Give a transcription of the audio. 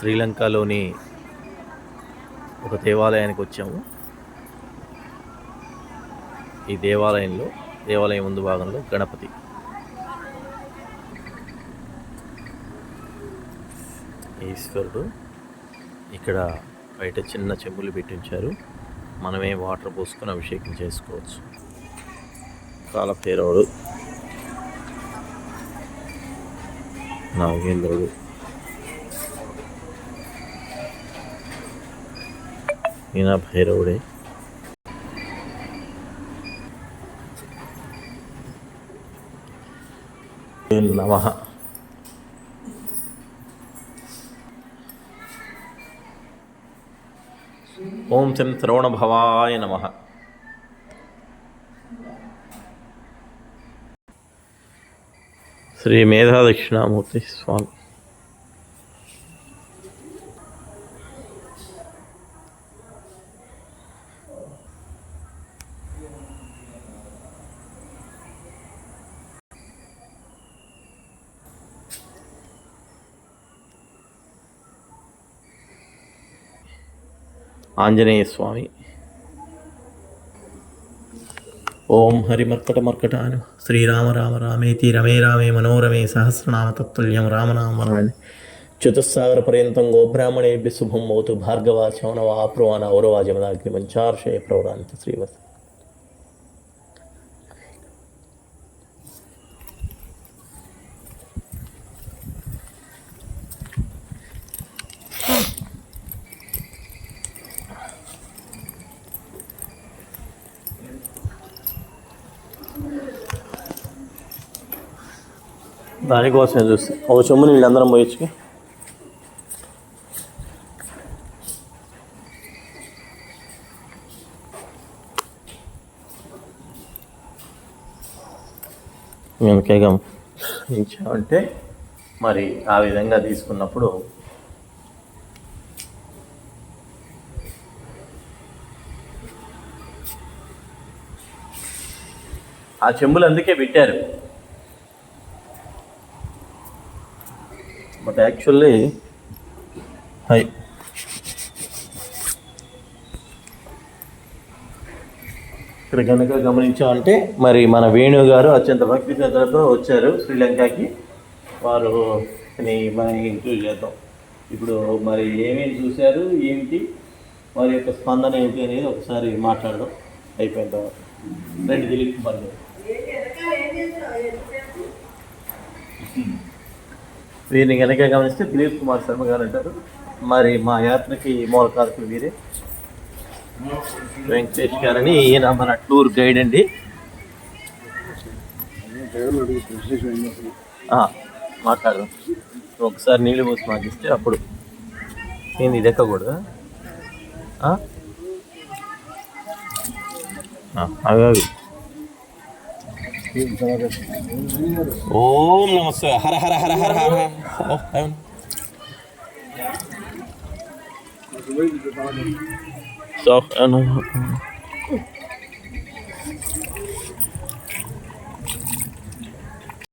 శ్రీలంకలోని ఒక దేవాలయానికి వచ్చాము. ఈ దేవాలయంలో దేవాలయం ముందు భాగంలో గణపతి. ఈశ్వరుడు ఇక్కడ బయట చిన్న చెంబులు పెట్టించారు మనమే వాటర్ పోసుకొని అభిషేకం చేసుకోవచ్చు. కాలభైరవుడు నాగేంద్రుడు. ఈయన భైరవుడే నమ ఓం శం శ్రవణభవాయ నమ శ్రీ మేధా దక్షిణామూర్తి స్వామి ఆంజనేయ స్వామి. ఓం హరిమర్కట మర్కటాను శ్రీరామ రామ రామేతి రమే రామే మనోరమే సహస్రనామ తత్తుల్యం రామనామ రాణి చతుస్సాగర పర్యంతం గోబ్రాహ్మణేభ్య శుభం మౌతు భార్గవ శవనవ ఆప్రవాన ఔరవాజమదాగ్ని మంచార్షయ ప్రవరాంత శ్రీవస్ దానికోసమే చూస్తే. ఒక చెమ్ము నీళ్ళు అందరం మేము కేగం ఇచ్చామంటే మరి ఆ విధంగా తీసుకున్నప్పుడు ఆ చెంబులు అందుకే పెట్టారు. బట్ యాక్చువల్లీ హై ఇక్కడ కనుక గమనించామంటే మరి మన వేణు గారు అత్యంత భక్తి శ్రద్ధలతో వచ్చారు శ్రీలంకకి. వారు మనం ఇంటర్వ్యూ చేద్దాం. ఇప్పుడు మరి ఏమేమి చూశారు ఏమిటి వారి యొక్క స్పందన ఏంటి అనేది ఒకసారి మాట్లాడడం అయిపోయిన తర్వాత. రండి దిలీప్ కుమార్ గారు. వీరిని కనుక గమనిస్తే దిలీప్ కుమార్ శర్మ గారు అంటారు. మరి మా యాత్రకి మూలకారకులు వీరే. వెంకటేష్ గారని ఈయన మన టూర్ గైడ్ అండి. ఆ, మాట్లాడదాం. ఒకసారి నీళ్ళు పోసి మాకిస్తే అప్పుడు ఏంది ఇది ఎక్కకూడదా? అవి అవి. ఓం నమస్తే హర హర హర హర హర ఓ, అవును. సో అవును.